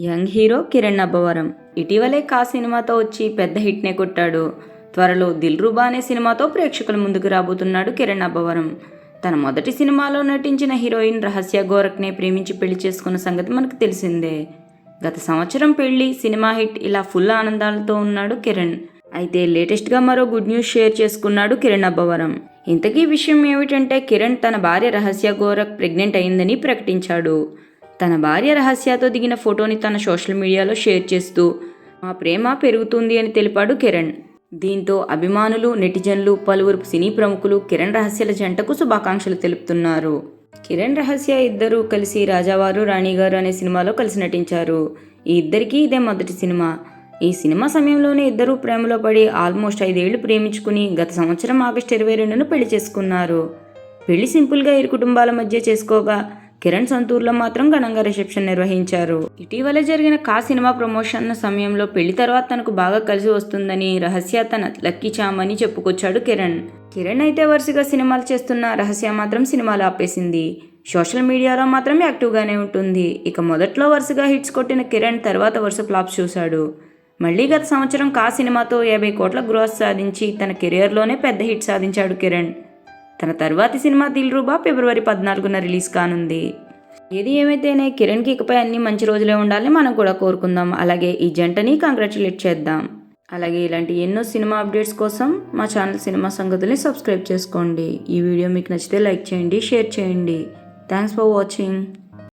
Young hero Kiran Abbavaram. ఇటీవలే కా సినిమాతో వచ్చి పెద్ద హిట్నే కొట్టాడు. త్వరలో దిల్ రుబా అనే సినిమాతో ప్రేక్షకుల ముందుకు రాబోతున్నాడు కిరణ్ అబ్బవరం. తన మొదటి సినిమాలో నటించిన హీరోయిన్ రహస్య గోరఖ్నే ప్రేమించి పెళ్ళి చేసుకున్న సంగతి మనకు తెలిసిందే. గత సంవత్సరం పెళ్ళి సినిమా హిట్ ఇలా ఫుల్ ఆనందాలతో ఉన్నాడు కిరణ్. అయితే లేటెస్ట్గా మరో గుడ్ న్యూస్ షేర్ చేసుకున్నాడు కిరణ్ అబ్బవరం. ఇంతకీ విషయం ఏమిటంటే కిరణ్ తన భార్య రహస్య గోరఖ్ ప్రెగ్నెంట్ అయిందని ప్రకటించాడు. తన భార్య రహస్యతో దిగిన ఫోటోని తన సోషల్ మీడియాలో షేర్ చేస్తూ మా ప్రేమ పెరుగుతుంది అని తెలిపాడు కిరణ్. దీంతో అభిమానులు నెటిజన్లు పలువురు సినీ ప్రముఖులు కిరణ్ రహస్యల జంటకు శుభాకాంక్షలు తెలుపుతున్నారు. కిరణ్ రహస్య ఇద్దరు కలిసి రాజావారు రాణిగారు అనే సినిమాలో కలిసి నటించారు. ఈ ఇద్దరికీ ఇదే మొదటి సినిమా. ఈ సినిమా సమయంలోనే ఇద్దరూ ప్రేమలో పడి ఆల్మోస్ట్ ఐదేళ్ళు ప్రేమించుకుని గత సంవత్సరం ఆగస్టు ఇరవై రెండున పెళ్ళి చేసుకున్నారు. పెళ్ళి సింపుల్గా ఇరు కుటుంబాల మధ్య చేసుకోగా కిరణ్ సంతూర్లో మాత్రం ఘనంగా రిసెప్షన్ నిర్వహించారు. ఇటీవల జరిగిన కా సినిమా ప్రమోషన్ సమయంలో పెళ్ళి తర్వాత తనకు బాగా కలిసి వస్తుందని రహస్య తన లక్కీ చామ్ అని చెప్పుకొచ్చాడు కిరణ్. కిరణ్ అయితే వరుసగా సినిమాలు చేస్తున్న రహస్య మాత్రం సినిమాలు ఆపేసింది. సోషల్ మీడియాలో మాత్రం యాక్టివ్గానే ఉంటుంది. ఇక మొదట్లో వరుసగా హిట్స్ కొట్టిన కిరణ్ తర్వాత వరుస ఫ్లాప్స్ చూశాడు. మళ్ళీ గత సంవత్సరం కా సినిమాతో యాభై కోట్ల గ్రోస్ సాధించి తన కెరియర్లోనే పెద్ద హిట్ సాధించాడు కిరణ్. తన తర్వాతి సినిమా దిల్ రూబా ఫిబ్రవరి పద్నాలుగున రిలీజ్ కానుంది. ఏది ఏమైతేనే కిరణ్కి ఇకపై అన్ని మంచి రోజులే ఉండాలని మనం కూడా కోరుకుందాం. అలాగే ఈ జంటని కంగ్రాచులేట్ చేద్దాం. అలాగే ఇలాంటి ఎన్నో సినిమా అప్డేట్స్ కోసం మా ఛానల్ సినిమా సంగతుల్ని సబ్స్క్రైబ్ చేసుకోండి. ఈ వీడియో మీకు నచ్చితే లైక్ చేయండి షేర్ చేయండి. Thanks for watching